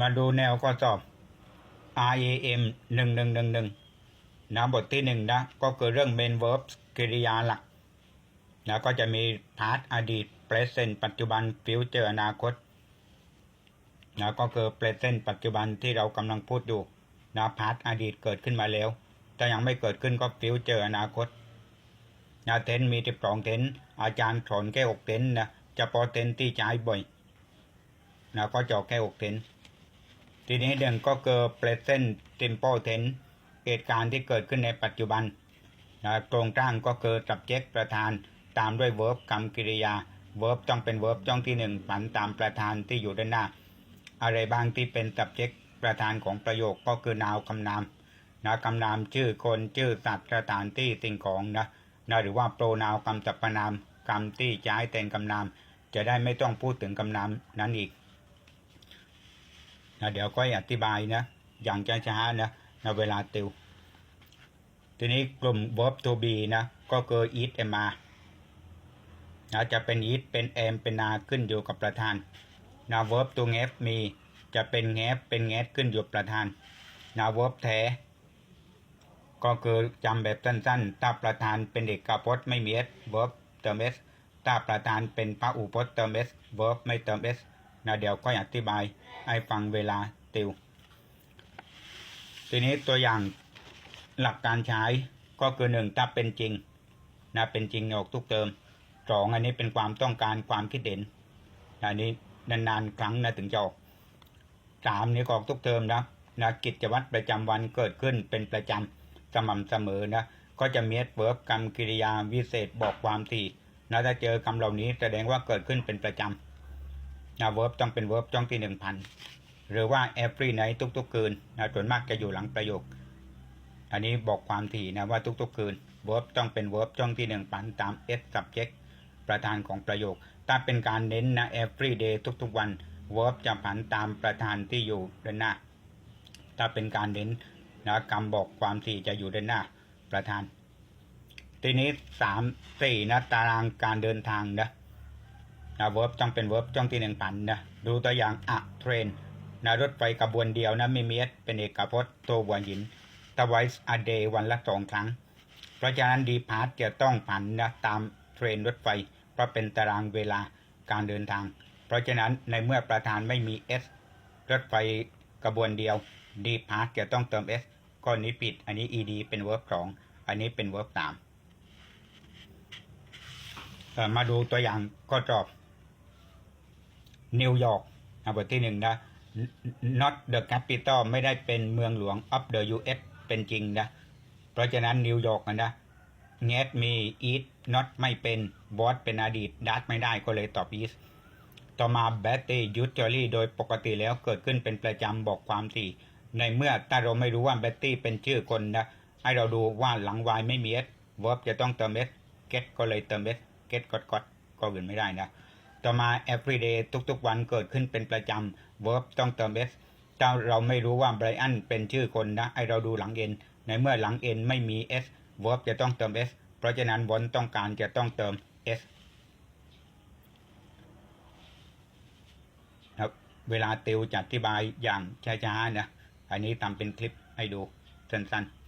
มาดูแนวข้อสอบ RAM หนึ่งหนึ่งหนึ่งหนึ่งนะบทที่หนึ่งนะก็คือเรื่อง main verbs กริยาหลักนะก็จะมี past อดีต present ปัจจุบัน future อนาคตนะก็คือ present ปัจจุบันที่เรากำลังพูดอยู่นะ past อดีตเกิดขึ้นมาแล้วถ้ายังไม่เกิดขึ้นก็ future อนาคตนะเทนมีสิบสองเทนอาจารย์สอนแค่หกเทนนะเฉพาะเทนที่ใช้บ่อยนะก็จะแค่หกเทน ทีนี้เดือนก็คือ present simple tense เหตุการณ์ที่เกิดขึ้นในปัจจุบันนะตรงกลางก็คือ subject ประธานตามด้วย verb กรรมกริยา verb ต้องเป็น verb จ้องที่หนึ่งผันตามประธานที่อยู่ด้านหน้า อะไรบางที่เป็น subject ประธานของประโยคก็คือ noun คำนามนะคำนามชื่อคนชื่อสัตว์สถานที่สิ่งของนะนะหรือว่า pronoun คำสรรพนามคำที่ใช้แทนคำนาม จะได้ไม่ต้องพูดถึงคำนามนั้นอีก นะเดี๋ยวก็อธิบายนะ อย่างช้าๆนะนะเวลาติว ทีนี้กลุ่ม verb to be นะ ก็คือ eat am are นะจะเป็น eat เป็น am เป็น are ขึ้นอยู่กับประธานนะ verb to have มีจะเป็น have เป็น get ขึ้นอยู่ประธานนะ verb แท้ ก็คือจำแบบสั้นๆถ้าประธานเป็นเอกพจน์ไม่มี s verb เติม s ถ้าประธานเป็นพระอุพจน์เติม s verb ไม่เติม s นะเดี๋ยวก็อธิบายให้ฟังเวลาติว ทีนี้ตัวอย่างหลักการใช้ก็คือหนึ่งถ้าเป็นจริงนะเป็นจริงออกทุกเติมสองอันนี้เป็นความต้องการความคิดเห็นอันนี้นานๆครั้งนะถึงจะออกสามนี้ก็ออกทุกเทอมนะนะกิจวัตรประจำวันเกิดขึ้นเป็นประจำสม่ำเสมอนะก็จะมีเวิร์บกรรมกิริยาวิเศษบอกความถี่นะถ้าเจอคำเหล่านี้แสดงว่าเกิดขึ้นเป็นประจำ นะเวิร์บต้องเป็นเวิร์บจ้องที่หนึ่งพันหรือว่า every night ทุกๆคืนนะส่วนมากจะอยู่หลังประโยค อันนี้บอกความถี่นะว่าทุกๆคืน verb ต้องเป็น verb จ้องที่หนึ่งพันตาม s subject ประธานของประโยค ถ้าเป็นการเน้นนะ every day ทุกๆวัน verb จะผันตามประธานที่อยู่ด้านหน้า ถ้าเป็นการเน้นนะคำบอกความถี่จะอยู่ด้านหน้าประธาน ทีนี้สามสี่นะตารางการเดินทางนะ นะ verb ต้องเป็น verb จ้องที่หนึ่งพันนะดูตัวอย่างอะ train นะรถไฟกระบวนเดียวนะไม่มี s เป็นเอกพจน์ตัวหัวหิน twice a day วันละสองครั้ง เพราะฉะนั้นดีพาร์ตจะต้องผันนะตามเทรนรถไฟ เพราะเป็นตารางเวลาการเดินทาง เพราะฉะนั้นในเมื่อประธานไม่มี S รถไฟกระบวนเดียวดีพาร์ตจะต้องเติม S ข้อนี้ผิด อันนี้ ed เป็น verb สองอันนี้เป็น verb สามมาดูตัวอย่างข้อสอบ นิวยอร์กบทที่หนึ่งนะ not the capital ไม่ได้เป็นเมืองหลวง of the US เป็นจริงนะ เพราะฉะนั้นนิวยอร์กนะ get มี eat not ไม่เป็น was เป็นอดีต that ไม่ได้ก็เลยตอบ is ต่อมา betty usually โดยปกติแล้วเกิดขึ้นเป็นประจำบอกความถี่ในเมื่อถ้าเราไม่รู้ว่า betty เป็นชื่อคนนะ ให้เราดูว่าหลัง y ไม่มี s verb จะต้องเติม s get ก็เลยเติม s get got got ก็อื่นไม่ได้นะ ต่อมา everyday ทุกๆวันเกิดขึ้นเป็นประจำ verb ต้องเติม s ถ้าเราไม่รู้ว่าไบรอันเป็นชื่อคนนะให้เราดูหลัง n ในเมื่อหลัง n ไม่มี s verb จะต้องเติม s เพราะฉะนั้นวนต้องการจะต้องเติม s ครับเวลาติวจะอธิบายอย่างช้าๆนะ อันนี้ทำเป็นคลิปให้ดูสั้นๆ